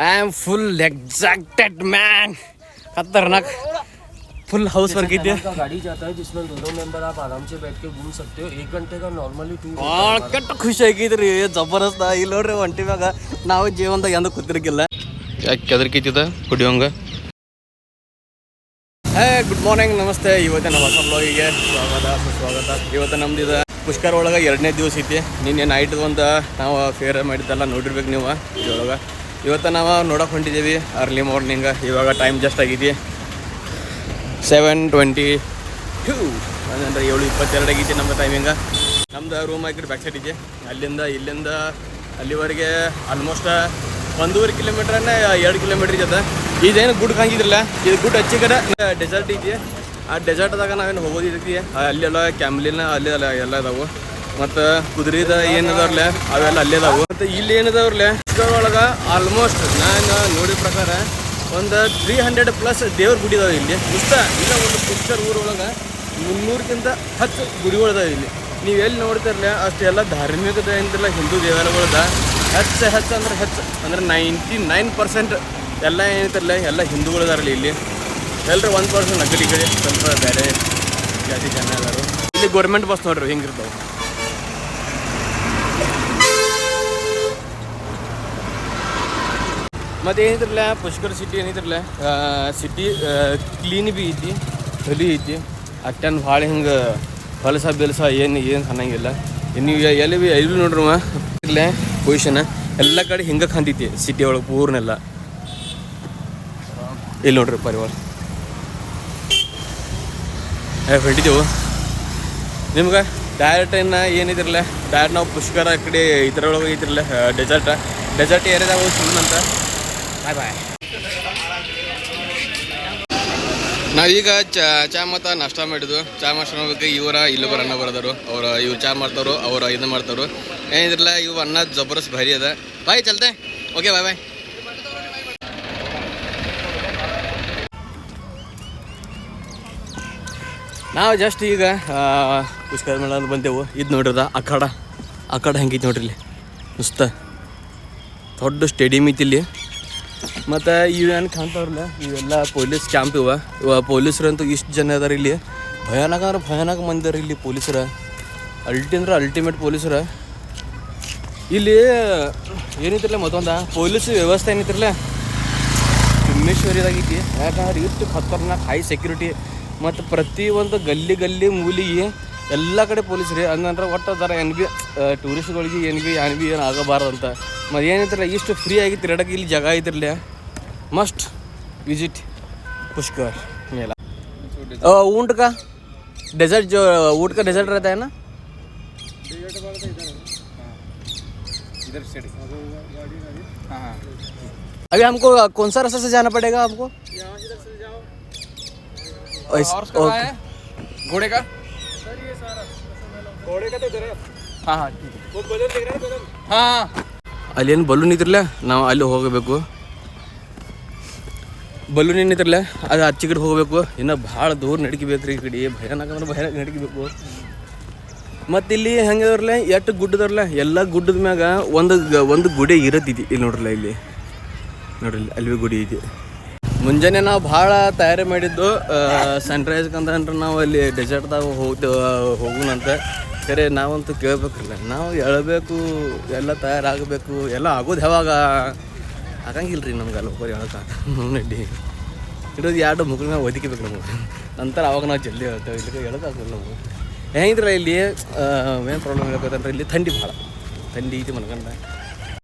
I am full excited man खतरनाक full house work ಇದೆ का गाड़ी जाता है जिसमें दोनों मेंबर आप आराम से बैठ के घूम सकते हो एक घंटे का नॉर्मली टूर ಭಾಳ ಕೆಟ್ಟ ಖುಷಿ ಆಗಿದ್ರಿ ಜಬರ್ದಸ್ತ ಇಲ್ಲಿ ನೋಡ್ರಿ ಒಂಟಿ ಮ್ಯಾಗ ನಾವು ಜೀವನದಾಗ ಎಂದ ಕೂತಿರ್ಕಿಲ್ಲ ಯಾಕೆ ಕೆದರ್ಕಿತ್ತಿದ ಕುಡಿಯೋಂಗ ಹೇ ಗುಡ್ ಮಾರ್ನಿಂಗ್ ನಮಸ್ತೆ ಇವತ್ತಿನ ಹೊಸ ಬ್ಲಾಗಿಗೆ ಸ್ವಾಗತ ಸುಸ್ವಾಗತ ಇವತ್ತು ನಮ್ದು ಇದು ಪುಷ್ಕರ ಒಳಗೆ ಎರಡನೇ ದಿವಸ ಐತಿ ನಿನ್ನೆ ನೈಟ್ ಒಂದು ನಾವು ಫೇರ್ ಮಾಡಿದ್ದೆಲ್ಲ ನೋಡಿರ್ಬೇಕು ನೀವು ಇದ್ರೊಳಗೆ ಇವತ್ತು ನಾವು ನೋಡಕ್ಕೆ ಹೊಂಟಿದ್ದೀವಿ ಅರ್ಲಿ ಮಾರ್ನಿಂಗ್, ಇವಾಗ ಟೈಮ್ ಜಸ್ಟ್ ಆಗಿದೆ. ಸೆವೆನ್ ಟ್ವೆಂಟಿ ಟೂ ಅಂದರೆ ಏಳು ಇಪ್ಪತ್ತೆರಡು ಆಗೈತಿ ನಮ್ಮ ಟೈಮಿಂಗ ನಮ್ದು ರೂಮ್ ಹಾಕಿದ್ರೆ ಬ್ಯಾಕ್ ಸೈಡ್ ಇದೆ. ಅಲ್ಲಿಂದ ಇಲ್ಲಿಂದ ಅಲ್ಲಿವರೆಗೆ ಆಲ್ಮೋಸ್ಟ್ ಒಂದೂವರೆ ಕಿಲೋಮೀಟ್ರನ್ನೇ ಎರಡು ಕಿಲೋಮೀಟ್ರ್ ಇದೆ ಇದೇನು ಗುಡ್ ಹಂಗಿದ್ರಲ್ಲ? ಇದು ಗುಡ್ ಹಚ್ಚಿ ಕಡೆ ಡೆಸರ್ಟ್ ಇದೆಯಾ ಆ ಡೆಸರ್ಟ್ದಾಗ ನಾವೇನು ಹೋಗೋದಿದ್ದೀವಿ ಅಲ್ಲೆಲ್ಲ ಕ್ಯಾಮ್ಲಿನ ಅಲ್ಲೆಲ್ಲ ಅಲ್ಲ ಎಲ್ಲ ಅದಾವು ಮತ್ತು ಕುದುರೆದ ಏನದವ್ರಲೆ ಅವೆಲ್ಲ ಅಲ್ಲೇ ಅದಾವು ಮತ್ತು ಇಲ್ಲಿ ಏನದವ್ರಲೆ ಒಳಗೆ ಆಲ್ಮೋಸ್ಟ್ ನಾನು ನೋಡಿದ ಪ್ರಕಾರ ಒಂದು ತ್ರೀ ಹಂಡ್ರೆಡ್ ಪ್ಲಸ್ ದೇವ್ರ ಗುಡಿ ಅದಾವ ಇಲ್ಲಿ. ಮುಸ್ತ, ಇಲ್ಲ ಒಂದು ಪುಷ್ಕರ್ ಊರೊಳಗೆ ಮುನ್ನೂರಕ್ಕಿಂತ ಹತ್ತು ಗುಡಿಗಳಿದಾವೆ ಇಲ್ಲಿ. ನೀವು ಎಲ್ಲಿ ನೋಡ್ತಿರಲ್ಲ ಅಷ್ಟೆಲ್ಲ ಧಾರ್ಮಿಕದ ಏನಿಲ್ಲ ಹಿಂದೂ ದೇವಾಲಯಗಳದ ಹೆಚ್ಚು ಹೆಚ್ಚು ಅಂದ್ರೆ ಹೆಚ್ಚು, ಅಂದ್ರೆ ನೈಂಟಿ ನೈನ್ ಪರ್ಸೆಂಟ್ ಎಲ್ಲ ಏನೈತಿರಲ್ಲ ಎಲ್ಲ ಹಿಂದೂಗಳಿದಾರಲ್ಲ ಇಲ್ಲಿ. ಎಲ್ಲರೂ ಒಂದು ಪರ್ಸೆಂಟ್ ನಗಲಿ ಕಡೆ, ಸ್ವಲ್ಪ ಬೇರೆ ಜಾತಿ ಜನ ಇಲ್ಲಿ ಗೌರ್ಮೆಂಟ್ ಬಸ್ ನೋಡ್ರಿ, ಹಿಂಗಿರ್ತಾವೆ? ಮತ್ತೆ ಏನಿದ್ರಲ್ಲ, ಪುಷ್ಕರ್ ಸಿಟಿ ಏನಿದ್ರಲ್ಲ ಸಿಟಿ ಕ್ಲೀನ್ ಬಿ ಐತಿ ಹೊಲಿ ಐತಿ. ಅಟ್ಟನ್ ಭಾಳ ಹಿಂಗೆ ಹೊಲಸ ಬೆಲಸ ಏನು ಏನು ಅನ್ನಂಗಿಲ್ಲ. ನೀವು ಎಲ್ಲಿ ಬಿ ಎಲ್ಲಿ ನೋಡ್ರವ ಇಲ್ಲ ಪೊಸಿಷನ್ ಎಲ್ಲ ಕಡೆ ಹಿಂಗೆ ಕಾಣ್ತೈತಿ ಸಿಟಿ ಒಳಗೆ ಪೂರ್ನೆಲ್ಲ. ಇಲ್ಲಿ ನೋಡ್ರಿ ಪರಿವಾರ. ಹೊಂಟಿದ್ದೆವು ನಿಮ್ಗೆ ಡೈರೆಕ್ಟ್ ಇನ್ನು ಏನಿದ್ರಲ್ಲ ಡೈರೆಕ್ಟ್ ನಾವು ಪುಷ್ಕರ ಕಡೆ ಇದ್ರೊಳಗೆ ಇದ್ರಲ್ಲ ಡೆಸರ್ಟ್ ಡೆಸರ್ಟ್ ಏರಿಯಾದಾಗ ಹೋಗಿ ಸುಮ್ಮನಂತ ಬಾಯ್ ಬಾಯ್ ನಾವೀಗ ಚಾ ಚಾ ಮತ್ತು ನಾಷ್ಟ ಮಾಡಿದ್ವು. ಚಾ ಮಾಡ್ಸ್ಕೊಳ್ಬೇಕು ಇವರ ಇಲ್ಲೊಬ್ಬರು ಅನ್ನ ಬರೋದರು. ಅವ್ರ ಇವ್ರು ಚಾ ಮಾಡ್ತಾರೋ ಅವ್ರ ಇದನ್ನ ಮಾಡ್ತಾರೋ ಏನಿದ್ರಲ್ಲ ಇವು ಅನ್ನ ಜಬರ್ದಸ್ತ್ ಭಾರಿ ಅದ. ಬಾಯ್ ಚಲ್ತೆ. ಓಕೆ ಬಾಯ್ ಬಾಯ್ ನಾವು ಜಸ್ಟ್ ಈಗ ಪುಷ್ಕರ ಮೇಳ ಬಂದೆವು. ಇದು ನೋಡ್ರದ ಅಖಾಡ. ಅಖಾಡ ಹೆಂಗೈತಿ ನೋಡ್ರಿ ಇಲ್ಲಿ. ಮುಸ್ತ. ದೊಡ್ಡ ಸ್ಟೇಡಿಯಂ ಐತಿ ಇಲ್ಲಿ. ಮತ್ತು ಇವೇನು ಕಾಣ್ತಾವ್ರಲ್ಲ, ಇವೆಲ್ಲ ಪೊಲೀಸ್ ಕ್ಯಾಂಪ್ ಇವ. ಇವ ಪೊಲೀಸರಂತೂ ಇಷ್ಟು ಜನ ಅದಾರ ಇಲ್ಲಿ. ಭಯಾನಕ ಅಂದ್ರೆ ಭಯಾನಕ ಮಂದಿ ಇಲ್ಲಿ ಪೊಲೀಸರ. ಅಲ್ಟಿ ಅಂದ್ರೆ ಅಲ್ಟಿಮೇಟ್ ಪೊಲೀಸರ. ಇಲ್ಲಿ ಏನಿತ್ತಿರಲ್ಲ ಮತ್ತೊಂದ? ಪೊಲೀಸ್ ವ್ಯವಸ್ಥೆ ಏನಿತ್ತಿರಲ್ಲ ಭೀಮೇಶ್ವರಿದಾಗೈತಿ ಯಾಕಂದ್ರೆ ಇಷ್ಟು ಖತರ್ನಾಕ್ ಹೈ ಸೆಕ್ಯೂರಿಟಿ ಮತ್ತು ಒಂದು ಗಲ್ಲಿ ಗಲ್ಲಿ ಮೂಲಿಗೆ ಎಲ್ಲ ಕಡೆ ಪೊಲೀಸ್ ರೀ ಹಂಗಂದ್ರೆ ಒಟ್ಟು ಅದರ ಏನು ಭೀ ಟೂರಿಸ್ಟ್ಗಳಿಗೆ ಏನು ಭೀ ಏನು ಭೀ ಏನು ಆಗಬಾರ್ದು ಅಂತ ಮತ್ತು ಏನೈತಿರಲ್ಲ ಇಷ್ಟು ಫ್ರೀ ಆಗಿ ತಿರುಗಾಡಕ್ಕೆ ಇಲ್ಲಿ ಜಾಗ ಐತಿರಲ್ಲ ಮಸ್ಟ್ ವಿಸಿಟ್ पुष्कर मेला ऊंट का डेजर्ट जो ऊंट का डेजर्ट रहता है ना अभी हमको कौन सा रास्ता से जाना पड़ेगा हमको ऐस- ओके। घोड़े का हाँ हाँ ठीक हाँ ಅಲ್ಲಿ ಏನು ಬಲೂನ್ ಇದ್ರಲ್ಲ, ನಾವು ಅಲ್ಲಿ ಹೋಗಬೇಕು. ಬಲೂನ್ ಏನಿದ್ರಲ್ಲ ಅದು ಆಚೆ ಕಡೆ ಹೋಗಬೇಕು. ಇನ್ನು ಭಾಳ ದೂರ ನಡ್ಕಿಬೇಕು ರೀ ಈ ಕಡೆ. ಭಯಾನಕ ಅಂದ್ರೆ ಭಯಾನಕ ನಡ್ಕಿಬೇಕು. ಮತ್ತು ಇಲ್ಲಿ ಹೆಂಗದವ್ರಲ್ಲ ಎಷ್ಟು ಗುಡ್ಡದವ್ರಲ್ಲ ಎಲ್ಲ ಗುಡ್ಡದ ಮ್ಯಾಗ ಒಂದು ಒಂದು ಗುಡಿ ಇರತ್ತಿದೆ ಇಲ್ಲಿ ನೋಡ್ರಲ್ಲ ಇಲ್ಲಿ. ನೋಡ್ರಿ ಅಲ್ಲಿ ಗುಡಿ ಇದೆ. ಮುಂಜಾನೆ ನಾವು ಭಾಳ ತಯಾರಿ ಮಾಡಿದ್ದು ಸನ್ರೈಸ್ ಅಂದ್ರೆ ನಾವು ಅಲ್ಲಿ ಡೆಸರ್ಟ್ದಾಗ ಹೋಗ್ತೇವೆ, ಹೋಗೋಣಂತ. ಖರೆ ನಾವಂತೂ ಕೇಳ್ಬೇಕಲ್ಲ. ನಾವು ಹೇಳಬೇಕು ಎಲ್ಲ ತಯಾರಾಗಬೇಕು, ಎಲ್ಲ ಆಗೋದು ಯಾವಾಗ? ಆಗಂಗಿಲ್ಲ ರೀ ನಮ್ಗೆ ಅಲ್ಲಿ ಹೇಳೋಕೆ ಹೇಳಕ್ಕೆ ನಡ್ಡಿ ಇಡೋದು ಎರಡು ಮುಗಿದ ಮೇಲೆ ಒದಕಿಬೇಕು ನಮಗೆ. ನಂತರ ಅವಾಗ ನಾವು ಜಲ್ದಿ ಹೇಳ್ತೇವೆ. ಇಲ್ಲಿ ಹೇಳೋಕ್ಕಾಗಲ್ಲ ನಾವು. ಹೆಂಗಿದ್ರೆ ಇಲ್ಲಿ ಏನು ಪ್ರಾಬ್ಲಮ್ ಹೇಳ್ಬೇಕಂದ್ರೆ ಇಲ್ಲಿ ಥಂಡಿ ಭಾಳ. ಥಂಡಿ ಐತಿ ಮನ್ಕಂಡ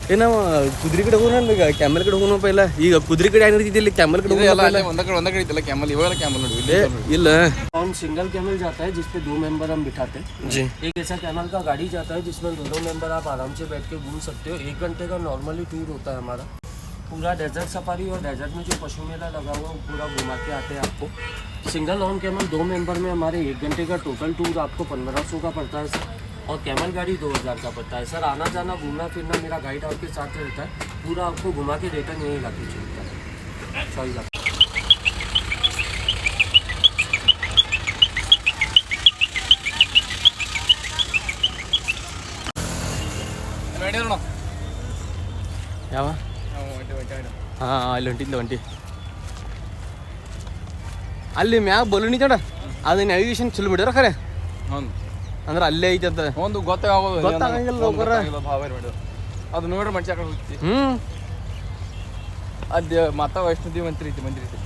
ಏ ನಾವು ಕುದುರೆ ಕಡೆ ಹೋಗೋಣ ಈಗ ಕ್ಯಾಮಲ್ ಕಡೆ ಹೋಗೋಣಪ್ಪ ಇಲ್ಲ ಈಗ ಕುದುರೆ ಕಡೆ ಏನಿರ್ತಿದ್ದೆ ಇಲ್ಲಿ ಕ್ಯಾಮಲ್ ಕಡೆ ಎಲ್ಲ ಹೋಗೋಣ ಅಲ್ಲೇ ಒಂದ ಕಡೆ ಒಂದ ಕಡೆ ಐತಲ್ಲ ಕ್ಯಾಮಲ್ ಇವಾಗೆಲ್ಲ ಕ್ಯಾಮಲ್ ನೋಡಿ ಇಲ್ಲಿ ಇಲ್ಲ कौन सिंगल कैमल जाता है जिसपे दो मेंबर हम बिठाते हैं जी एक ऐसा कैमल का गाड़ी जाता है जिसमें दोनों मेंबर आप आराम से बैठ के घूम सकते हो एक घंटे का नॉर्मली टूर होता है हमारा पूरा डेजर्ट सफारी और डेजर्ट में जो पशु मेला लगा हुआ है वो पूरा घुमा के आते हैं आपको सिंगल ऑन कैमल दो मेंबर में हमारे एक घंटे का टोटल टूर आपको पंद्रह सौ का पड़ता है सर और कैमल गाड़ी दो हज़ार का पड़ता है सर आना जाना घूमना फिरना मेरा गाइड आपके साथ रहता है पूरा आपको घुमा के रिटर्न यहीं लाके छोड़ता है सॉरी सर ನಡೆಯೋಣ ಯಾವ ಹಾಂ ಅಲ್ಲಿ ಹೊಂಟಿದ್ದ ಹೊಂಟಿ ಅಲ್ಲಿ ಮ್ಯಾಗ ಬಲೂನಿ ತಡ ಅದು ನ್ಯಾವಿಗೇಷನ್ ಚಲೋ ಬಿಡ್ಯಾರ ಖರೆ ಹೌದು ಅಂದ್ರೆ ಅಲ್ಲೇ ಐತೆ ಅಂತ. ಒಂದು ಗೊತ್ತಾಗೋದು ಗೊತ್ತಾಗಂಗಿಲ್ಲ ಒಬ್ಬರ ಅದು ನೋಡ್ರಿ ಮನುಷ್ಯ ಕಡೆ ಹೋಗ್ತಿ. ಹ್ಞೂ ಅದು ಮಾತಾ ವೈಷ್ಣೋದೇವಿ ಮಂತ್ರಿ ಐತಿ ಮಂದಿರ ಐತಿ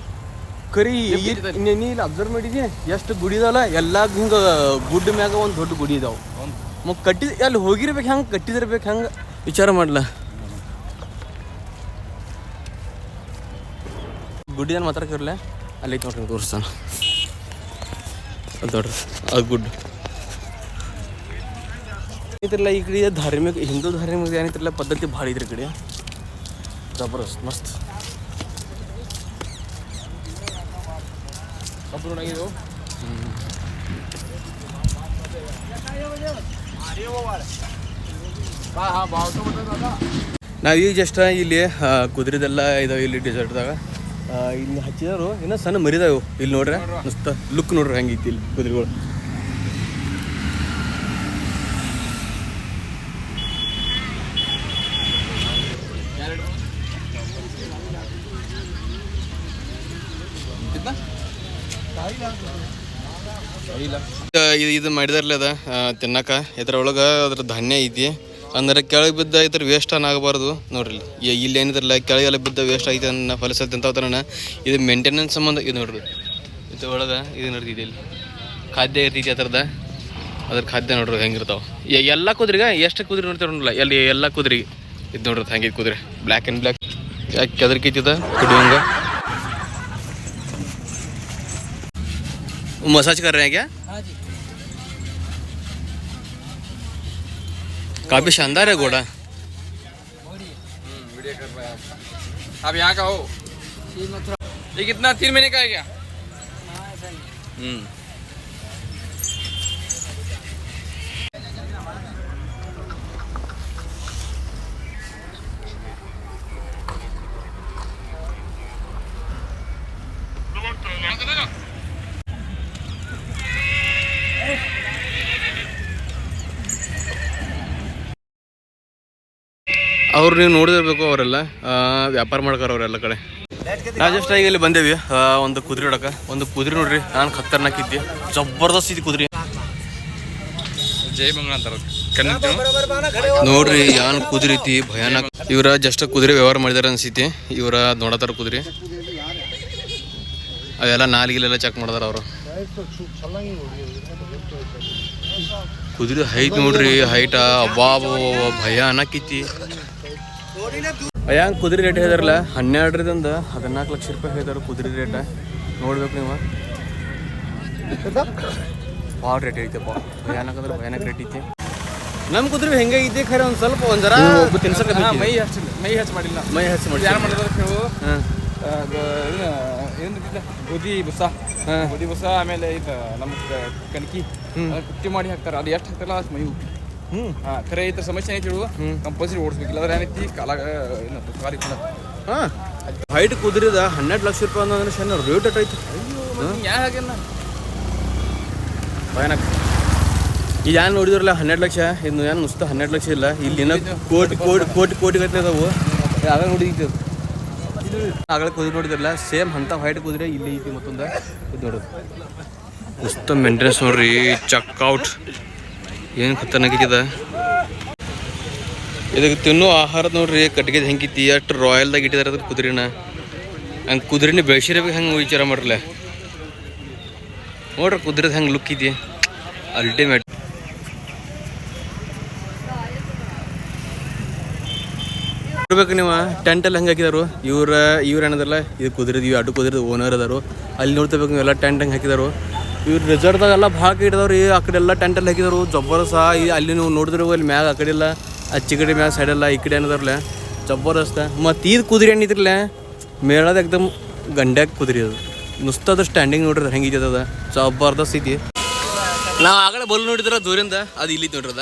ಕರಿ ಎಲ್ಲಿ ನೀ ಇಲ್ಲಿ ಅಬ್ಸರ್ವ್ ಮಾಡಿದ್ಯಾ? ಎಷ್ಟು ಗುಡಿ ಇದಾವಲ್ಲ ಎಲ್ಲ ಹಿಂಗ ಗುಡ್ಡ ಮ್ಯಾಗ ಒಂದು ದೊಡ್ಡ ಗುಡಿ ಇದಾವೆ. ಮಗ ಕಟ್ಟಿ ಅಲ್ಲಿ ಹೋಗಿರ್ಬೇಕು ಹೆಂಗೆ ಕಟ್ಟಿದಿರ್ಬೇಕು ಹೆಂಗೆ? ವಿಚಾರ ಮಾಡ್ಲ? ಗುಡಿ ಏನು ಮಾತಾಡ್ಕಿರ್ಲ ಅಲ್ಲಿ ಐತೆ ನೋಡ್ರಿ ತೋರಿಸ್ತಾನ. ಅದು ನೋಡ್ರಿ ಅದು ಗುಡ್ ಏನಿತ್ರಲ್ಲ ಈ ಕಡೆ ಧಾರ್ಮಿಕ ಹಿಂದೂ ಧಾರ್ಮಿಕ ಏನಿತ್ರಲ್ಲ ಪದ್ಧತಿ ಭಾಳ ಇದ್ರ ಕಡೆ. ಜಬರ್ದಸ್ತ್ ಮಸ್ತ್. ಕಬ್ಬು ನಾವು ಈಗ ಜಸ್ಟ್ ಇಲ್ಲಿ ಕುದುರೆದೆಲ್ಲ ಇದಾವೆ ಇಲ್ಲಿ ಡೆಸರ್ಟ್ದಾಗ ಇಲ್ಲಿ ಹಚ್ಚಿದಾರು ಇನ್ನೂ ಸಣ್ಣ ಮರಿದಾವೆ ಇಲ್ಲಿ ನೋಡ್ರಿ ಮಸ್ತ್ ಲುಕ್ ನೋಡ್ರಿ ಹೆಂಗೈತಿ ಇಲ್ಲಿ ಕುದುರೆಗಳು ಇಲ್ಲ ಇದು ಮಾಡಿದಾರಲ್ಲ ಅದ. ತಿನ್ನಕ್ಕೆ ಇದ್ರೊಳಗೆ ಅದ್ರ ಧಾನ್ಯ ಐತಿ. ಅಂದ್ರೆ ಕೆಳಗೆ ಬಿದ್ದ ಇದ್ರ ವೇಸ್ಟ್ ಆಗಬಾರ್ದು. ನೋಡ್ರಿ ಇಲ್ಲಿ. ಏನಿದ್ರಲ್ಲ, ಕೆಳಗೆಲ್ಲ ಬಿದ್ದ ವೇಸ್ಟ್ ಐತಿ ಅನ್ನ ಫಲಸತ್ತೆ ಅಂತ ಇದು ಮೇಂಟೆನೆನ್ಸ್ ಸಂಬಂಧ ಇದು ನೋಡ್ರಿ. ಇದು ಒಳಗೆ ಇದು ನೋಡ್ರಿ ಇಲ್ಲಿ. ಖಾದ್ಯ ಇರ್ತೈತಿ ಅದ್ರದ ಅದ್ರ ಖಾದ್ಯ ನೋಡ್ರಿ ಹೆಂಗಿರ್ತಾವೆ ಎಲ್ಲ ಕುದುರೆಗ ಎಷ್ಟು ಕುದ್ರಿ ನೋಡ್ತಾರೆ ನೋಡಲ್ಲ ಎಲ್ಲಿ ಎಲ್ಲ ಕುದ್ರಿ. ಇದು ನೋಡ್ರಿ ಹಂಗೆ ಕುದುರೆ. ಬ್ಲ್ಯಾಕ್ ಆ್ಯಂಡ್ ಬ್ಲ್ಯಾಕ್ ಯಾಕೆ ಕೆದರ್ಕೈತಿದ ಕುಡಿಯೋಂಗ ಮಸಾಜ್ ಕರ್ರೆ ಯಾಕೆ काफ़ी शानदार है घोड़ा। वीडियो कर रहा है आप यहाँ का हो? ये कितना तीन महीने का है क्या? हम्म। ಅವ್ರು ನೀವು ನೋಡಿದಿರ್ಬೇಕು ಅವರೆಲ್ಲ. ವ್ಯಾಪಾರ ಮಾಡ್ಕಾರ ಅವರೆಲ್ಲ ಕಡೆ. ನಾವು ಜಸ್ಟ್ ಇಲ್ಲಿ ಬಂದೇವಿ. ಒಂದು ಕುದುರೆ ಹೊಡಕ ಒಂದು ಕುದುರೆ ನೋಡ್ರಿ. ನಾನು ಖತರ್ನಾಕ್ ಇದ್ದೆ ಜಬರ್ದಸ್ತ್ ಇತ್ತು ಕುದುರೆ. ಜೈ ಮಂಗಳ ಅಂತಾರ ನೋಡ್ರಿ ಯಾನ್ ಕುದುರೆ ಐತಿ. ಭಯಾನಕ. ಇವ್ರ ಜಸ್ಟ್ ಕುದುರೆ ವ್ಯವಹಾರ ಮಾಡಿದಾರ ಅನ್ಸೈತಿ. ಇವರ ನೋಡತಾರ ಕುದುರೆ. ಅವೆಲ್ಲ ನಾಲ್ಗಿಲೆಲ್ಲ ಚೆಕ್ ಮಾಡಿದಾರ ಅವರು. ಕುದುರೆ ಹೈಟ್ ನೋಡ್ರಿ ಹೈಟ ಅಬ್ಬಾ ಭಯಾನಕ್ಕಿತಿ ಐತಿ. ಅಯ್ಯ ಕುದುರೆ ರೇಟ್ ಹೇಳಿದಾರಲ್ಲ ಹನ್ನೆರಡರಿಂದ ಹದಿನಾಲ್ಕು ಲಕ್ಷ ರೂಪಾಯಿ ಹೇಳಿದಾರ ಕುದುರೆ ರೇಟ. ನೋಡ್ಬೇಕು ನೀವು. ಭಾಳ ರೇಟ್ ಐತೆಪ್ಪ. ಭಯಾನಕ ಅಂದ್ರೆ ಭಯಾನಕ ರೇಟ್ ಐತಿ. ನಮ್ಮ ಕುದುರೆ ಹೆಂಗೆ ಐತಿ ಖರೆ ಒಂದು ಸ್ವಲ್ಪ ಒಂದು ಜರ ತಿನ್ಸಕ್ಕೆ ಮೈ ಹಚ್ಚಿಲ್ಲ ಮೈ ಹಚ್ಚ ಮಾಡಿಲ್ಲ. ಮೈ ಹಚ್ಚಿ ಮಾಡಿ ಯಾರು ಮಾಡಿದ್ರು ಏನು ಗೋಧಿ ಬಸ. ಗೋಧಿ ಬಸ ಆಮೇಲೆ ಇದು ನಮ್ಮ ಕ- ಕಣಕಿ ಕುಟ್ಟಿ ಮಾಡಿ ಹಾಕ್ತಾರೆ. ಅದು ಎಷ್ಟು ಹಾಕ್ತಾರಲ್ಲ ಅಷ್ಟು ಮೈ ಹ್ಞೂ ಹಾಂ ಖರೆ ಈ ಥರ ಸಮಸ್ಯೆ ಐತಿ ಹೇಳು ಕಂಪಲ್ಸರಿ ಓಡಿಸ್ಬೇಕಿಲ್ಲ ಅದ್ರ ಏನೈತಿ? ಕಾಲಾಗ ಏನು ಕಾಲಿ ಹಾಂ. ಹೈಟ್ ಕುದುರಿದ ಹನ್ನೆರಡು ಲಕ್ಷ ರೂಪಾಯಿ ಅಂದ್ರೆ ಸಣ್ಣ ರೇಟ್ ಅಟ್ ಐತಿ ಯಾ ಹಾಗೆಲ್ಲ ಭಯಾನಕ. ಈಗ ಏನು ನೋಡಿದ್ರಲ್ಲ ಹನ್ನೆರಡು ಲಕ್ಷ? ಇನ್ನು ಏನು ನುಸ್ತ ಹನ್ನೆರಡು ಲಕ್ಷ ಇಲ್ಲ. ಇಲ್ಲಿ ಕೋಟಿ ಕೋಟಿ ಕೋಟಿ. ಕೋಟಿ ಗಟ್ಟಲೆ ಅದಾವು. ಆಗ ನೋಡಿದ್ದು ಆಗಲ ಕುದುರೆ ನೋಡಿದ್ರಲ್ಲ ಸೇಮ್ ಅಂತ ವೈಟ್ ಕುದುರೆ ಇಲ್ಲಿ ಐತಿ ಮತ್ತೊಂದು. ಇದು ನೋಡೋದು ಮುಸ್ತ ಮೇಂಟೆನೆನ್ಸ್ ನೋಡ್ರಿ ಚಕ್ಔಟ್ ಏನು ಖತರ್ನಾಕ್ ಐತಿದ ಇದಕ್ಕೆ ತಿನ್ನೋ ಆಹಾರದ ನೋಡ್ರಿ ಕಟ್ಟಿಗೆ ಹೆಂಗಿತಿ ಅಷ್ಟು ರಾಯಲ್ದಾಗ ಇಟ್ಟಿದಾರೆ ಅದ್ರ ಕುದುರೆನ. ಹಂಗೆ ಕುದುರೆನ ಬೆಳೆಸಿರ್ಬೇಕು ಹೆಂಗೆ ವಿಚಾರ ಮಾಡ್ರಲ್ಲ ನೋಡ್ರಿ ಕುದುರೆದ ಹೆಂಗೆ ಲುಕ್ ಇದೆಯಾ? ಅಲ್ಟಿಮೇಟ್ ನೋಡ್ಬೇಕು ನೀವು ಟೆಂಟ್ ಎಲ್ಲ ಹೆಂಗೆ ಹಾಕಿದಾರು. ಇವ್ರ, ಇವ್ರು ಏನದಲ್ಲ, ಇದು ಕುದುರೆದು ಇವು ಅಡ್ಡು ಕುದುರೆದು ಓನರ್ ಅದಾರು. ಅಲ್ಲಿ ನೋಡ್ತಿರ್ಬೇಕು ನೀವು ಎಲ್ಲ ಟೆಂಟ್ ಹೆಂಗೆ ಹಾಕಿದಾರು. ಇವ್ರು ರೆಸಾರ್ಟ್ದಾಗೆಲ್ಲ ಭಾಳ ಇಟ್ಟಿದವ್ರು ಆ ಕಡೆ ಎಲ್ಲ ಟೆಂಟ್ ಎಲ್ಲ ಹಾಕಿದ್ರು ಜಬರ್ದಸ್ತ ಈ ಅಲ್ಲಿ ನೀವು ನೋಡಿದ್ರು ಇಲ್ಲಿ ಮ್ಯಾಗ ಆ ಕಡೆ ಎಲ್ಲ ಅಚ್ಚಿ ಕಡೆ ಮ್ಯಾಗ ಸೈಡೆಲ್ಲ ಈ ಕಡೆ ಏನದಾರಲ್ಲ ಜಬರ್ದಸ್ತ ಮತ್ತು ಇದು ಕುದುರೆ ಏನಿದ್ರಲ್ಲ ಮೇಳದ ಎಕ್ದಮ್ ಗಂಡ್ಯಾಗ ಕುದುರೆ ಅದು. ನುಸ್ತದ ಸ್ಟ್ಯಾಂಡಿಂಗ್ ನೋಡ್ರಿ ಹೆಂಗಿದೆ ಅದ. ಜಬರ್ದಸ್ತ್ ಐತಿ. ನಾವು ಆಗಲೇ ಬಲ್ ನೋಡಿದ್ರೆ ದೂರಿಂದ ಅದು ಇಲ್ಲಿ ನೋಡ್ರಿ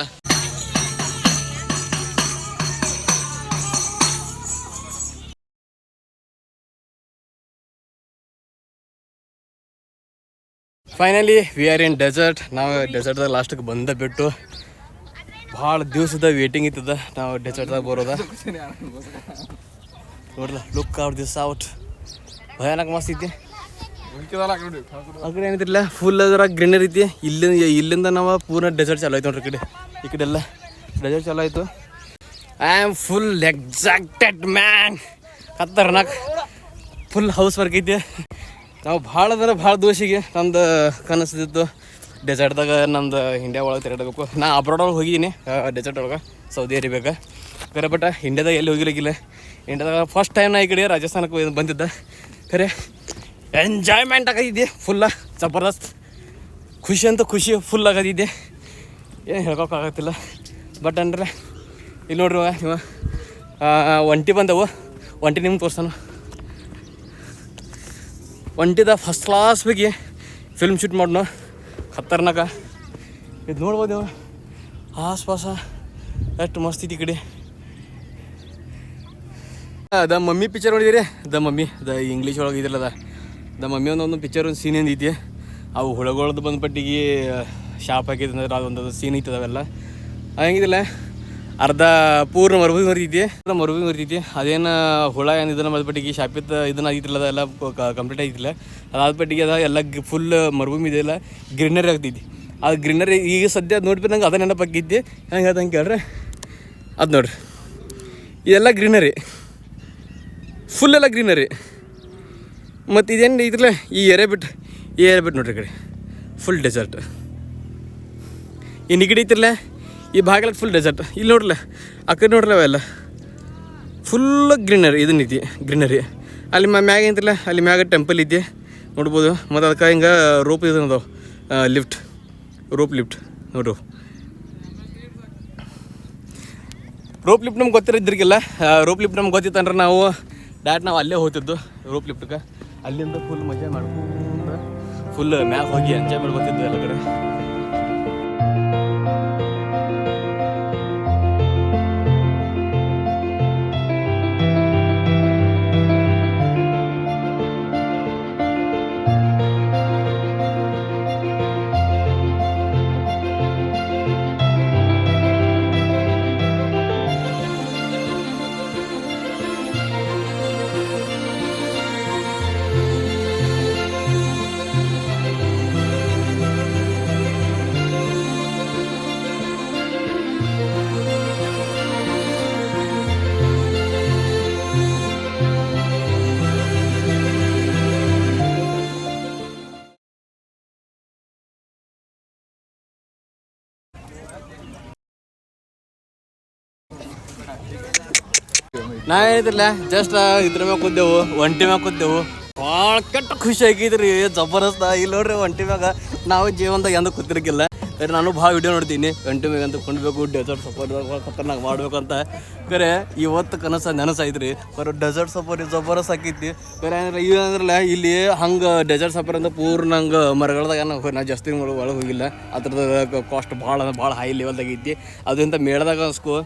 finally we are in desert ನಾವು ಡೆಸರ್ಟ್ದಾಗ ಲಾಸ್ಟಿಗೆ ಬಂದ ಬಿಟ್ಟು ಭಾಳ ದಿವಸದ ವೇಟಿಂಗ್ ಇತ್ತದ. ನಾವು ಡೆಸರ್ಟ್ದಾಗ ಬರೋದ. ನೋಡ್ಲ ಲುಕ್ ಔಟ್ ದಿಸ್ ಔಟ್ ಭಯಾನಕ ಮಸ್ತ್ ಐತಿ. ಆ ಕಡೆ ಏನಿದ್ರಲ್ಲ ಫುಲ್ ಅದರ ಗ್ರೀನರಿ ಐತಿ. ಇಲ್ಲಿಂದ ಇಲ್ಲಿಂದ ನಾವು ಪೂರ್ಣ ಡೆಸರ್ಟ್ ಚಾಲು ಆಯ್ತು ನೋಡ್ರಿ ಕಡೆ. ಈ ಕಡೆ ಎಲ್ಲ ಡೆಸರ್ಟ್ ಚಾಲು ಆಯಿತು. I am full excited man ಕತ್ತರ್ನಾಕ್. Full house work ಐತಿ. ನಾವು ಭಾಳ ಅಂದ್ರೆ ಭಾಳ ದೋಷಿಗೆ. ನಮ್ದು ಕನಸಿದ್ದು ಡೆಸರ್ಟ್ದಾಗ ನಮ್ದು ಇಂಡಿಯಾ ಒಳಗೆ ತಿರುಗಾಡಬೇಕು. ನಾ ಅಬ್ರಾಡ್ ಒಳಗೆ ಹೋಗಿದ್ದೀನಿ ಡೆಸರ್ಟ್ ಒಳಗೆ ಸೌದಿ ಅರೇಬಿಯಾಗ ಖರೆ ಬಟ್ ಇಂಡಿಯಾದಾಗ ಎಲ್ಲಿ ಹೋಗಿರಲಿಕ್ಕಿಲ್ಲ ಇಂಡಿಯಾದಾಗ ಫಸ್ಟ್ ಟೈಮ್ ನಾ ಈ ಕಡೆ ರಾಜಸ್ಥಾನಕ್ಕೆ ಬಂದಿದ್ದೆ. ಖರೆ ಎಂಜಾಯ್ಮೆಂಟ್ ಆಗದಿದ್ದೆ ಫುಲ್ಲ ಜಬರ್ದಸ್ತ್. ಖುಷಿ ಅಂತ ಖುಷಿ ಫುಲ್ ಆಗದಿದ್ದೆ ಏನು ಹೇಳ್ಕೊಕ್ಕಾಗತ್ತಿಲ್ಲ ಬಟ್ ಅಂದ್ರೆ ಇಲ್ಲಿ ನೋಡ್ರಿ ಇವ ಒಂಟಿ ಬಂದವು. ಒಂಟಿ ನಿಮ್ಗೆ ತೋರ್ಸಾನ ಒಂಟಿದ ಫಸ್ಟ್ ಕ್ಲಾಸ್ ಬಗ್ಗೆ ಫಿಲ್ಮ್ ಶೂಟ್ ಮಾಡೋಣ ಖತರ್ನಾಕ. ಇದು ನೋಡ್ಬೋದು ಆಸ್ಪಾಸ ಎಷ್ಟು ಮಸ್ತ್ ಐತಿ ಈ ಕಡೆ. ದ ಮಮ್ಮಿ ಪಿಕ್ಚರ್ ನೋಡಿದಿರಿ? ದ ಮಮ್ಮಿ, ದ ಇಂಗ್ಲೀಷ್ ಒಳಗೆ ಇದಿಲ್ಲದ ದ. ಮಮ್ಮಿ ಒಂದು ಒಂದು ಪಿಕ್ಚರ್ ಒಂದು ಸೀನ್ ಐತಿ. ಅವು ಹುಳಗಳದ್ದು ಬಂದ್ಪಟ್ಟಿಗೆ ಶಾಪ್ ಹಾಕಿದ್ರೆ ಅದೊಂದು ಸೀನ್ ಐತಿ ಅವೆಲ್ಲ. ಹಂಗಿದಿಲ್ಲ ಅರ್ಧ ಪೂರ್ಣ ಮರುಭೂಮಿ ಮರಿತೈತಿ ಅರ್ಧ ಮರುಭೂಮಿ ಮರಿತೈತಿ ಅದೇನು ಹುಳ ಏನು ಇದನ್ನ ಶಾಪಿತ ಶಾಪಿತ್ ಇದನ್ನ ಆಗಿತ್ತಿಲ್ಲ ಅದೆಲ್ಲ ಕಂಪ್ಲೀಟ್ ಆಗಿತ್ತಿಲ್ಲ ಅದಾದ ಪಟ್ಟಿಗೆ ಅದ ಎಲ್ಲ ಫುಲ್ ಮರುಭೂಮಿ ಇದೆಲ್ಲ ಗ್ರೀನರಿ ಆಗ್ತೈತಿ ಆ ಗ್ರೀನರಿ ಈಗ ಸದ್ಯ ನೋಡ್ಬಿಟ್ಟು ನಂಗೆ ಅದ ನೆನಪಾಗಿದ್ದೆ ಹೆಂಗೆ ಅದು ಹಂಗೆ ಕೇಳ್ರಿ. ಅದು ನೋಡ್ರಿ. ಇದೆಲ್ಲ ಗ್ರೀನರಿ. ಫುಲ್ ಎಲ್ಲ ಗ್ರೀನರಿ. ಮತ್ತು ಇದೇನು ಇದ್ರಲ್ಲ, ಈ ಏರಿಯಾ ಬಿಟ್ಟು ಈ ಏರಿಯಾ ಬಿಟ್ಟು ನೋಡ್ರಿ ಕಡೆ. ಫುಲ್ ಡೆಸರ್ಟ್ ಈ ಕಡೆ ಐತಿರಲ್ಲ? ಈ ಭಾಗಕ್ಕೆ ಫುಲ್ ಡೆಸರ್ಟ್ ಇಲ್ಲಿ ನೋಡ್ರಲ್ಲ ಆ ಕಡೆ ಅವೆಲ್ಲ. ಫುಲ್ ಗ್ರೀನರಿ ಇದನ್ನ ಐತಿ ಗ್ರೀನರಿ ಅಲ್ಲಿ ಮ್ಯಾಗ ಐತಿಲ್ಲ ಅಲ್ಲಿ ಮ್ಯಾಗ ಟೆಂಪಲ್ ಇದೆ ನೋಡ್ಬೋದು, ಮತ್ತು ಅದಕ್ಕೆ ಹಿಂಗೆ ರೋಪ್ ಇದು ಲಿಫ್ಟ್ ರೋಪ್ ಲಿಫ್ಟ್ ನೋಡು ರೋಪ್ ಲಿಫ್ಟ್ ನಮ್ಗೆ ಗೊತ್ತಿರೋದ್ರಿಗಿಲ್ಲ ರೋಪ್ ಲಿಫ್ಟ್ ನಮ್ಗೆ ಗೊತ್ತಿತ್ತಂದ್ರೆ ನಾವು ಡೈರೆಕ್ಟ್ ನಾವು ಅಲ್ಲೇ ಹೋಗ್ತಿದ್ದು ರೋಪ್ ಲಿಫ್ಟ್ಗೆ ಅಲ್ಲಿಂದ ಫುಲ್ ಮಜಾ ಮಾಡ್ಕೊಂಡು ಫುಲ್ ಮ್ಯಾಗ ಹೋಗಿ ಎಂಜಾಯ್ ಮಾಡ್ಕೊತಿದ್ದು ಎಲ್ಲ ಕಡೆ. ನಾ ಏನಿದ್ರಲ್ಲ ಜಸ್ಟ್ ಇದ್ರ ಮ್ಯಾಗ ಕೂತೇವು, ಒಂಟಿ ಮ್ಯಾಗ ಕೂತೇವು. ಭಾಳ ಕೆಟ್ಟ ಖುಷಿ ಆಗಿದ್ರಿ, ಜಬರ್ದಸ್ತ ಇಲ್ಲಿ ನೋಡ್ರಿ ಒಂಟಿ ಮ್ಯಾಗ ನಾವು ಜೀವನದಾಗ ಎಂದ ಕೂತಿರ್ಕಿಲ್ಲ ಬೇರೆ ನಾನು ಭಾಳ ವಿಡಿಯೋ ನೋಡ್ತೀನಿ. ಒಂಟಿ ಮ್ಯಾಗ ಅಂತ ಕೊಂಡ್ಬೇಕು ಡೆಸರ್ಟ್ ಸಫಾರಿ ಖತರ್ನಾಗ ಮಾಡ್ಬೇಕು ಅಂತ ಖರೆ ಇವತ್ತು ಕನಸ ನೆನಸಾಯ್ತ್ರಿ. ಬರೋ ಡೆಸರ್ಟ್ ಸಪೋರ್ಟ್ ಜಬರ್ದಸ್ತ್ ಆಕೈತಿ ಬೇರೆ ಅಂದ್ರೆ ಈಗ ಅಂದ್ರಲ್ಲ ಇಲ್ಲಿ ಹಂಗೆ ಡೆಸರ್ಟ್ ಸಫಾರಿ ಅಂತ ಪೂರ್ಣ ಹಂಗೆ ಮರಗಳದಾಗ ನಾವು ನಾ ಜಾಸ್ತಿ ಒಳಗೆ ಹೋಗಿಲ್ಲ. ಅದ್ರದ್ದು ಕಾಸ್ಟ್ ಭಾಳ ಭಾಳ ಹೈ ಲೆವೆಲ್ದಾಗ ಐತಿ. ಅದರಿಂದ ಮೇಳದಾಗ ಅನ್ಸ್ಕೋ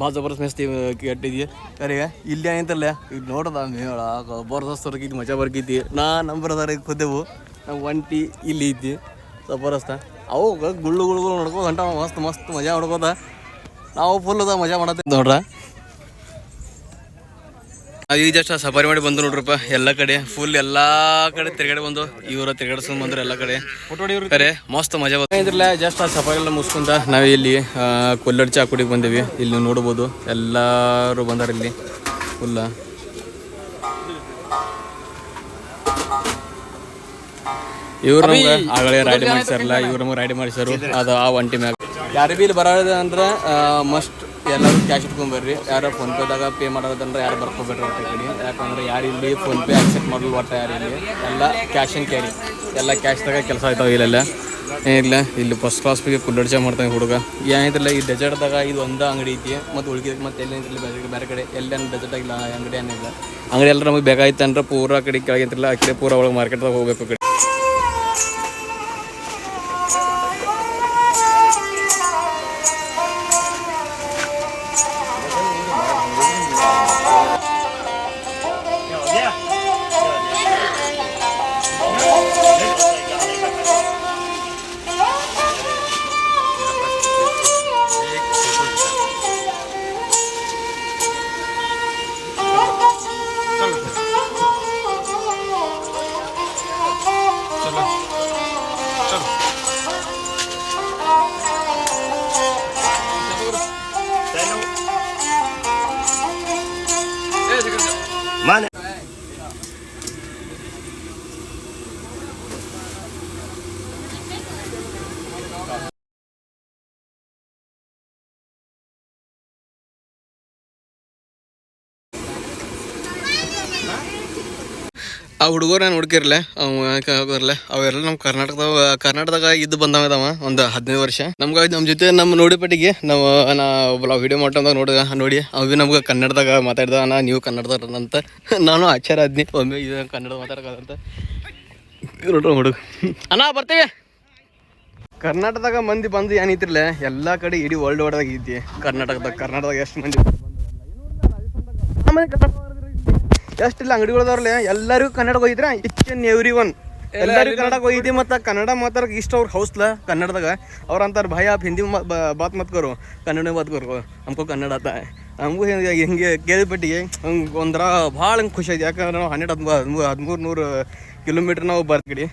ಭಾಳ ಜಬರ್ದಸ್ತ್ ಮಸ್ತ್ ಕೆಟ್ಟಿದ್ವಿ. ಕರೆ ಇಲ್ಲಿ ಏನಂತಲ್ಲ ಈಗ ನೋಡದ ಮೇಳ ಜಬರ್ದಸ್ತ್ ಹೊರಗಿದ್ದು ಮಜಾ ಬರ್ಕೈತಿ ನಾ ನಂಬರ್ ಅದಾರ ಕುದ್ದೆವು ನಮ್ಮ ಒಂಟಿ ಇಲ್ಲಿ ಇದ್ದಿ ಜಬರ್ದಸ್ತ. ಅವು ಗುಳ್ಳು ಗುಳ್ಳು ನೋಡ್ಕೊ ಗಂಟ ಮಸ್ತ್ ಮಸ್ತ್ ಮಜಾ ಹೊಡ್ಕೋತ ನಾವು ಫುಲ್ ಅದ ಮಜಾ ಮಾಡತ್ತೆ ನೋಡ್ರ. ಈಗ ಜಸ್ಟ್ ಸಫಾರಿ ಮಾಡಿ ಬಂದು ನೋಡ್ರಪ್ಪ ಎಲ್ಲ ಕಡೆ ಫುಲ್ ಎಲ್ಲಾ ಕಡೆ ತಿರ್ಗಡೆ ಬಂದು ಇವರ ತಿರ್ಗಾಡ್ಸ್ಕೊಂಡ್ ಬಂದ್ರು ಎಲ್ಲ ಕಡೆ. ಕರೆ ಮಸ್ತ್ ಮಜಾ ಬಂದಿರಲ್ಲ ಜಸ್ಟ್ ಆ ಸಫಾರಿ ಎಲ್ಲ ಮುಗಿಸ್ಕೊಂತ ನಾವು ಇಲ್ಲಿ ಕೊಲ್ಲಡ್ ಚಾ ಕುಡಿಗೆ ಬಂದೇವಿ. ಇಲ್ಲಿ ನೋಡ್ಬೋದು ಎಲ್ಲರೂ ಬಂದಾರ ಇಲ್ಲಿ ಫುಲ್ಲ ಇವ್ರು ನಮ್ಗೆ ಆಗಲೇ ರೈಡ್ ಮಾಡಿಸಾರಲ್ಲ ಇವ್ರ ನಮ್ಗೆ ರೈಡ್ ಮಾಡಿಸಾರು ಅದು ಆ ಒಂಟಿ ಮ್ಯಾಗ. ಯಾರು ಬಿ ಇಲ್ಲಿ ಬರೋದು ಅಂದ್ರೆ ಮಸ್ಟ್ ಎಲ್ಲರೂ ಕ್ಯಾಶ್ ಇಟ್ಕೊಂಡ್ ಬರ್ರಿ. ಯಾರು ಫೋನ್ ಪೇದಾಗ ಪೇ ಮಾಡೋದಂದ್ರೆ ಯಾರು ಬರ್ಕೋಬೇಡ್ರಿ ಒಟ್ಟು ಕಡೆ ಯಾಕಂದ್ರೆ ಯಾರು ಇಲ್ಲಿ ಫೋನ್ ಪೇ ಆಕ್ಸೆಪ್ಟ್ ಮಾಡಲು ಒಟ್ಟು ಯಾರು ಇಲ್ಲಿ. ಎಲ್ಲ ಕ್ಯಾಶ್ ಆ್ಯಂಡ್ ಕ್ಯಾರಿ ಎಲ್ಲ ಕ್ಯಾಶ್ದಾಗ ಕೆಲಸ ಆಯ್ತಾವ ಇಲ್ಲೆಲ್ಲ. ಏನಿಲ್ಲ ಇಲ್ಲಿ ಫಸ್ಟ್ ಕ್ಲಾಸ್ ಕುಲ್ಲಡ್ಚ ಮಾಡ್ತಾನೆ ಹುಡುಗ. ಏನಿದ್ರಲ್ಲ ಈ ಡೆಜರ್ಟ್ದಾಗ ಇದು ಒಂದು ಅಂಗಡಿ ಐತಿ. ಮತ್ತು ಉಳ್ಕಿದ ಮತ್ತೆ ಎಲ್ಲ ಬೇರೆ ಬೇರೆ ಕಡೆ. ಎಲ್ಲೇನು ಡೆಜರ್ಟ್ ಆಗಿಲ್ಲ ಅಂಗಡಿ ಏನಿಲ್ಲ ಅಂಗಡಿ ಎಲ್ಲ ನಮಗೆ ಬೇಕಾಯ್ತು ಅಂದ್ರೆ ಪೂರ ಕಡೆ ಕೆಳಗಿಂತಿಲ್ಲ ಆ ಕಡೆ ಪೂರ ಒಳಗೆ ಮಾರ್ಕೆಟ್ದಾಗ ಹೋಗ್ಬೇಕು ಕಡೆ. ಆ ಹುಡುಗರು ನೋಡ್ಕಿರ್ಲೆ ಅವ ಹೋಗಿರ್ಲೆ ಅವೆಲ್ಲ ನಮ್ಮ ಕರ್ನಾಟಕದಾಗ ಕರ್ನಾಟಕದಾಗ ಇದ್ದು ಬಂದವ ಒಂದು ಹದಿನೈದು ವರ್ಷ. ನಮ್ಗೆ ನಮ್ಮ ಜೊತೆ ನಮ್ಮ ನೋಡಿ ಪಟ್ಟಿಗೆ, ನಾವು ನಾ ಒಬ್ಬ ವಿಡಿಯೋ ಮಾಡ್ಕೊಂಡಾಗ ನೋಡಿದ, ನೋಡಿ ಅವ ನಮ್ಗೆ ಕನ್ನಡದಾಗ ಮಾತಾಡ್ದ, ನಾ ನೀವು ಕನ್ನಡದಾಗ ಅಂತ ನಾನು ಆಚಾರ ಆದ್ನಿ ಒಮ್ಮೆ ಇದು ಕನ್ನಡ ಮಾತಾಡಕಂತ ನೋಡ್ರಿ ಹುಡುಗ. ಅಣ್ಣ, ಬರ್ತೀವಿ. ಕರ್ನಾಟಕದಾಗ ಮಂದಿ ಬಂದು ಏನೈತಿರ್ಲೆ ಎಲ್ಲ ಕಡೆ ಇಡೀ ವರ್ಲ್ಡ್ ಒಳದಾಗ ಐತಿ ಕರ್ನಾಟಕದಾಗ ಕರ್ನಾಟಕದಾಗ ಎಷ್ಟು ಮಂದಿ ಎಷ್ಟಿಲ್ಲ ಅಂಗಡಿಗಳದವ್ರಲ್ಲೇ ಎಲ್ಲರಿಗೂ ಕನ್ನಡ ಹೋಗಿದ್ರೆ ಇಚ್ ಅಂಡ್ ಎವ್ರಿ ಒನ್ ಎಲ್ಲರಿಗೂ ಕನ್ನಡ ಒಯ್ದಿ ಮತ್ತ ಕನ್ನಡ ಮಾತಾಡಕ್ಕೆ ಇಷ್ಟ ಅವ್ರ ಹೌಸ್ಲ ಕನ್ನಡದಾಗ ಅವ್ರ ಅಂತಾರ ಭಯ ಹಿಂದಿ ಬಾತ್ ಮಾತ್ಕೋರು ಕನ್ನಡ ಮಾತ್ಕೋರು ನಮ್ಕೋ ಕನ್ನಡ ಆತ. ನಮಗೂ ಹಿಂಗೆ ಕೇಳಿಪಟ್ಟಿಗೆ ಹಂಗೆ ಒಂಥರ ಭಾಳ ಹಂಗೆ ಖುಷಿ ಆಯ್ತು. ಯಾಕಂದ್ರೆ ನಾವು ಹನ್ನೆರಡು ಹದಿಮೂರು ಹದಿಮೂರು ನೂರು ಕಿಲೋಮೀಟ್ರ್ ನಾವು ಬರ್ತೀವಿ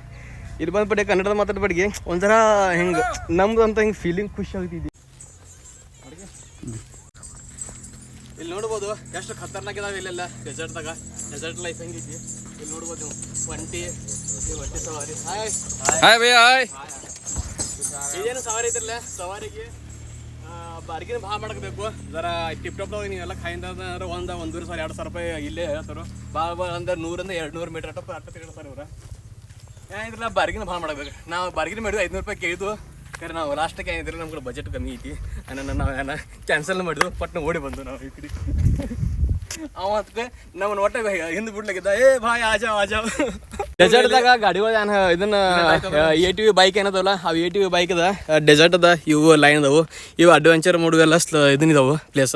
ಇಲ್ಲಿ ಬಂದ್ಬಿಟ್ಟೆ ಕನ್ನಡದ ಮಾತಾಡ್ಬಿಟ್ಟಿಗೆ ಒಂಥರ ಹಿಂಗೆ ನಮ್ದು ಅಂತ ಹಿಂಗೆ ಫೀಲಿಂಗ್ ಖುಷಿ ಆಗ್ತಿದ್ದೀವಿ ಇಲ್ಲಿ ನೋಡ್ಬೋದು ಎಷ್ಟು ಖತರ್ನಾಕ್ ಇದಾವೆ ಇಲ್ಲೆಲ್ಲ. ಡೆಸರ್ಟ್ದಾಗ ಡೆಸರ್ಟ್ ಲೈಫ್ ಹೆಂಗೈತಿ ಇಲ್ಲಿ ನೋಡ್ಬೋದು ನೀವು. ಒಂಟಿ ಒಂಟಿ ಸವಾರಿ. ಹಾಯ್ ಹಾಯ್ ಬೈ ಹಾಯ್ ಇದೇನು ಸವಾರಿ ಐತಿರಲ್ಲ ಸವಾರಿಗೆ ಬಾರ್ಗಿನ ಭಾಳ ಮಾಡಬೇಕು ಜರ ಟಿಪ್ ಟಾಪ್ ನೀವೆಲ್ಲ ಖಾಯಿಂದ ಅಂದ್ರೆ ಒಂದು ಒಂದೂರು ಸಾವಿರ ಎರಡು ಸಾವಿರ ರೂಪಾಯಿ ಇಲ್ಲೇ ಹೇಳ್ತಾರೆ ಭಾಳ ಭಾಳ ಅಂದ್ರೆ ನೂರಿಂದ ಎರಡು ನೂರು ಮೀಟರ್ ಅಟ್ಟ ಅಟ್ಟ ತಿಳ್ತಾರೆ ಇವ್ರು ಏನಿದ್ರಲ್ಲ ಬಾರ್ಗಿನ ಭಾಳ ಮಾಡಬೇಕು ನಾವು ಬಾರ್ಗಿನ ಮಾಡಿದ್ವಿ ಐದುನೂರು ರೂಪಾಯಿ ಕೇಳಿದ್ವು. ಕರೆ ನಾವು ಲಾಸ್ಟಕ್ಕೆ ಏನಿದ್ರೆ ನಮ್ಗೆ ಬಜೆಟ್ ಕಮ್ಮಿ ಐತಿ. ನಾನು ನಾವು ಏನ ಕ್ಯಾನ್ಸಲ್ ಮಾಡಿದ್ವು ಪಟ್ನ ಓಡಿ ಬಂದು ನಾವು ಈ ಕಡೆ. ಅವ ನಮ್ಮನ್ನ ನಮ್ಮ ಒಟ್ಟ ಹಿಂದೆ ಬಿಡ್ಲಿಕ್ಕಿದ್ದ ಏ ಭಾಯ್ ಆಜಾವ್ ಆಜಾವ್ ಡೆಸರ್ಟ್ದಾಗ ಗಾಡಿಗಳು ಏನು ಇದನ್ನ ಎ ಟಿ ವಿ ಬೈಕ್ ಏನದವಲ್ಲ ಅವು ಎ ಟಿ ವಿ ಬೈಕ್ ಅದ ಡೆಸರ್ಟ್ ಅದ ಇವು ಲೈನ್ ಅದಾವು. ಇವು ಅಡ್ವೆಂಚರ್ ಮಾಡುವೆಲ್ಲ ಸ್ಲ ಇದನ್ನ ಇದಾವು ಪ್ಲೇಸ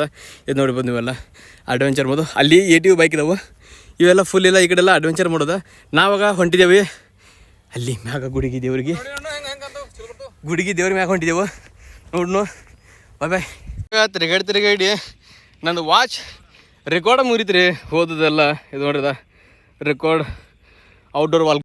ಇದು ನೋಡ್ಬೋದು ನೀವೆಲ್ಲ. ಅಡ್ವೆಂಚರ್ ಮಾಡೋದು ಅಲ್ಲಿ ಎ ಟಿ ವಿ ಬೈಕ್ ಇದಾವು. ಇವೆಲ್ಲ ಫುಲ್ ಇಲ್ಲ ಈ ಕಡೆ ಎಲ್ಲ ಅಡ್ವೆಂಚರ್ ಮಾಡೋದ ನಾವಾಗ ಹೊಂಟಿದ್ದೇವೆ ಅಲ್ಲಿ ಮ್ಯಾಗ ಗುಡಿಗೆ ದೇವ್ರಿಗೆ ಗುಡಿಗೆ ದೇವ್ರ ಮ್ಯಾಗ ಹೊಂಟಿದ್ದೆವು ನೋಡ್ನು. ಬಾಯ್ ತಿರುಗಾಡಿ ತಿರುಗಾಡಿ ನಂದು ವಾಚ್ ರೆಕಾರ್ಡ್ ಮುರಿತ್ರಿ. ಹೋದದೆಲ್ಲ ಇದು ನೋಡ್ರಿದ. Record outdoor wall